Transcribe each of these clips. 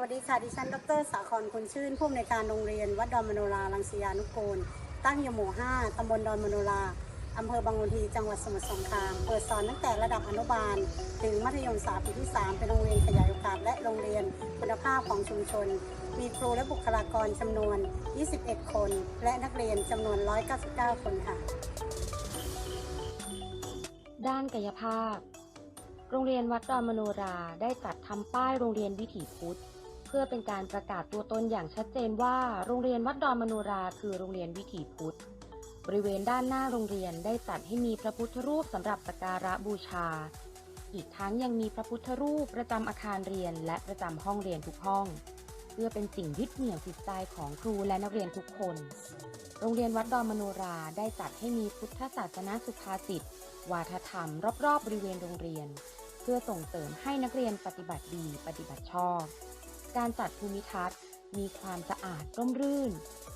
สวัสดีค่ะ ดิฉัน ดรสาครคุณชื่น ผู้อำนวยการโรงเรียน วัดดอนมโนราลังสียานุกูลตั้งอยู่หมู่ 5 ตำบลดอนมโนราอำเภอบางคนที จังหวัดสมุทรสงคราม เปิดสอนตั้งแต่ระดับอนุบาล ถึงมัธยมศึกษาปีที่ 3 เป็นโรงเรียนขยายโอกาสและโรงเรียนคุณภาพของชุมชน มีครูและบุคลากรจำนวน 21 คน และนักเรียนจำนวน 199 คนค่ะ ด้านกายภาพ โรงเรียนวัดดอนมโนราได้จัดทำป้ายโรงเรียนวิถีพุทธ เพื่อเป็นการประกาศตัวตนอย่างชัดเจนว่า โรงเรียนวัดดอนมโนราคือโรงเรียนวิถีพุทธ บริเวณด้านหน้าโรงเรียนได้จัดให้มีพระพุทธรูปสำหรับสักการะบูชา อีกทั้งยังมีพระพุทธรูปประจำอาคารเรียนและประจำห้องเรียนทุกห้อง เพื่อเป็นสิ่งยึดเหนี่ยวจิตใจของครูและนักเรียนทุกคน โรงเรียนวัดดอนมโนราได้จัดให้มีพุทธศาสนาสุภาษิตวาทธรรม รอบๆบริเวณโรงเรียน เพื่อส่งเสริมให้นักเรียนปฏิบัติดีปฏิบัติชอบ การจัดภูมิทัศน์ มีความสะอาดร่มรื่น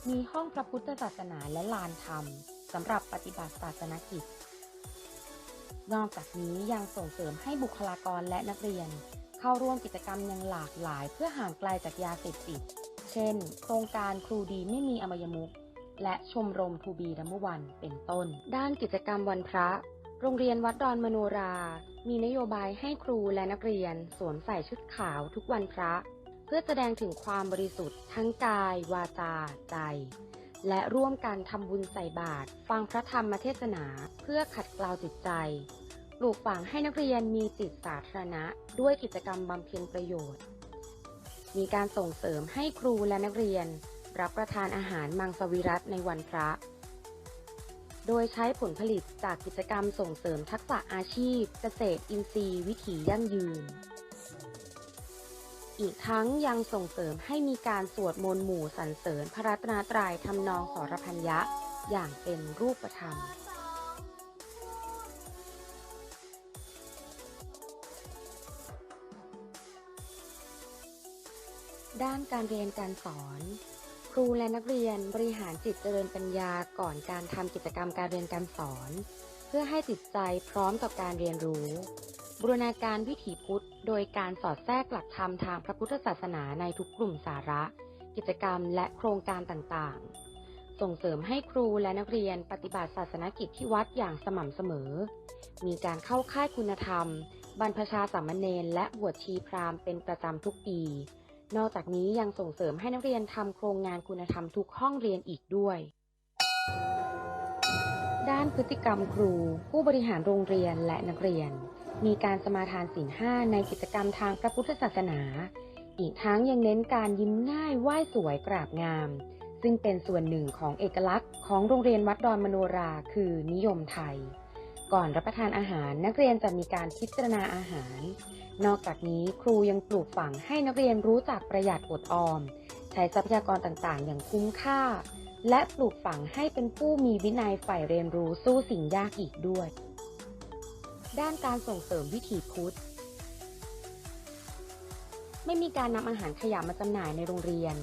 มีห้องพระพุทธศาสนาและลานธรรมสำหรับปฏิบัติศาสนกิจ นอกจากนี้ยังส่งเสริมให้บุคลากรและนักเรียน เข้าร่วมกิจกรรมอย่างหลากหลายเพื่อห่างไกลจากยาเสพติด เช่น โครงการครูดีไม่มีอมยมุกและชมรมทูบีดัมเบวันเป็นต้น ด้านกิจกรรมวันพระ โรงเรียนวัดดอนมโนรา มีนโยบายให้ครูและนักเรียนสวมใส่ชุดขาวทุกวันพระ พื่อแสดงถึงความบริสุทธิ์ทั้งกาย วาจา ใจ และร่วมกันทำบุญใส่บาตรฟังพระธรรมเทศนาเพื่อขัดเกลาจิตใจปลูกฝังให้นักเรียนมีจิตสาธารณะ ด้วยกิจกรรมบำเพ็ญประโยชน์ มีการส่งเสริมให้ครูและนักเรียน รับประทานอาหารมังสวิรัตในวันพระ โดยใช้ผลผลิตจากกิจกรรมส่งเสริมทักษะอาชีพ เกษตรอินทรีย์ วิถียั่งยืน อีกทั้งยังส่งเสริมให้มีการสวดมนต์หมู่สรรเสริญพระรัตนตรัยทำนองสรพัญญะ อย่างเป็นรูปธรรม ด้านการเรียนการสอน ครูและนักเรียนบริหารจิตเจริญปัญญาก่อนการทำกิจกรรมการเรียนการสอน เพื่อให้จิตใจพร้อมกับการเรียนรู้ บูรณาการวิถีพุทธ โดยการสอดแทรกหลักธรรมทางพระพุทธศาสนาในทุกกลุ่มสาระ กิจกรรมและโครงการต่างๆ ส่งเสริมให้ครูและนักเรียนปฏิบัติศาสนกิจที่วัดอย่างสม่ำเสมอ มีการเข้าค่ายคุณธรรม บรรพชาสามเณรและบวชชีพราหมณ์เป็นประจำทุกปี นอกจากนี้ยังส่งเสริมให้นักเรียนทำโครงงานคุณธรรมทุกห้องเรียนอีกด้วยด้านพฤติกรรมครู ผู้บริหารโรงเรียนและนักเรียน มีการสมาทานศีลห้าในกิจกรรมทางพระพุทธศาสนา อีกทั้งยังเน้นการยิ้มง่ายไหว้สวยกราบงาม ซึ่งเป็นส่วนหนึ่งของเอกลักษณ์ของโรงเรียนวัดดอนมโนราคือนิยมไทย ก่อนรับประทานอาหารนักเรียนจะมีการพิจารณาอาหาร นอกจากนี้ครูยังปลูกฝังให้นักเรียนรู้จักประหยัดอดออม ใช้ทรัพยากรต่างๆ อย่างคุ้มค่า และปลูกฝังให้เป็นผู้มีวินัยใฝ่เรียนรู้สู้สิ่งยากอีกด้วย ด้านการส่งเสริมวิถีพุทธ ไม่มีการนำอาหารขยะมาจำหน่ายในโรงเรียน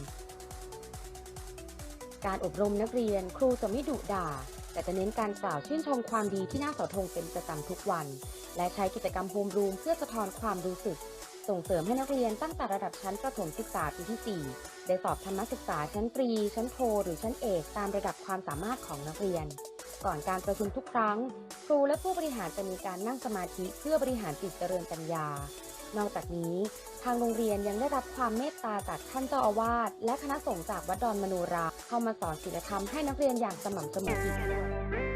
การอบรมนักเรียนครูจะไม่ดุด่า แต่จะเน้นการกล่าวชื่นชมความดีที่หน้าเสาธงเป็นประจำทุกวัน และใช้กิจกรรมโฮมรูมเพื่อสะท้อนความรู้สึก ส่งเสริมให้นักเรียนตั้งแต่ระดับชั้นประถมศึกษาปีที่ 4 ได้สอบธรรมศึกษาชั้นตรี ชั้นโท หรือชั้นเอกตามระดับความสามารถของนักเรียน ก่อนการประชุมทุกครั้ง ครูและผู้บริหารจะมีการนั่งสมาธิเพื่อบริหารจิตเจริญปัญญา นอกจากนี้ ทางโรงเรียนยังได้รับความเมตตาจากท่านเจ้าอาวาสและคณะสงฆ์จากวัดดอนมโนราเข้ามาสอนศีลธรรมให้นักเรียนอย่างสม่ำเสมออีกด้วย